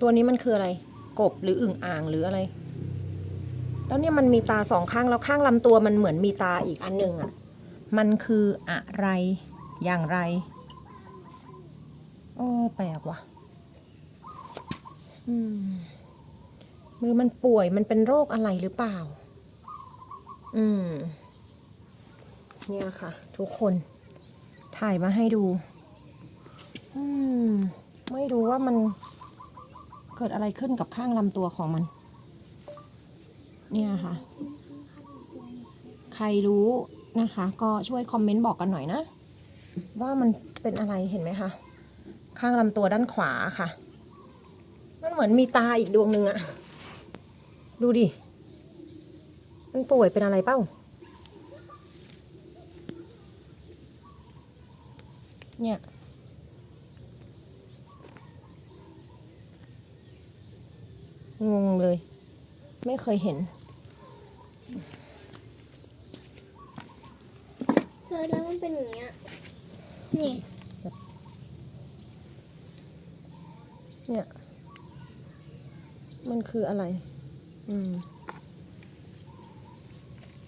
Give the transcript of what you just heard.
ตัวนี้มันคืออะไร กบหรืออึ่งอ่างหรืออะไร แล้วเนี่ยมันมีตาสองข้างแล้วข้างลำตัวมันเหมือนมีตาอีกอันหนึ่งอะ มันคืออะไรอย่างไร โอ้แปลกว่ะ อืมหรือมันป่วยมันเป็นโรคอะไรหรือเปล่า อืม เนี่ยค่ะ ทุกคนถ่ายมาให้ดู อืม ไม่รู้ว่ามัน เกิดอะไรขึ้นกับข้างลำตัวของมัน เนี่ยค่ะ ใครรู้นะคะ ก็ช่วยคอมเมนต์บอกกันหน่อยนะ ว่ามันเป็นอะไรเห็นไหมคะ ข้างลำตัวด้านขวาค่ะ มันเหมือนมีตาอีกดวงหนึ่งอะดูดิ มันป่วยเป็นอะไรเป้า เนี่ย งงเลย ไม่เคยเห็นเซิร์ชแล้วมันเป็นอย่างเงี้ย นี่ เนี่ย มันคืออะไร อืม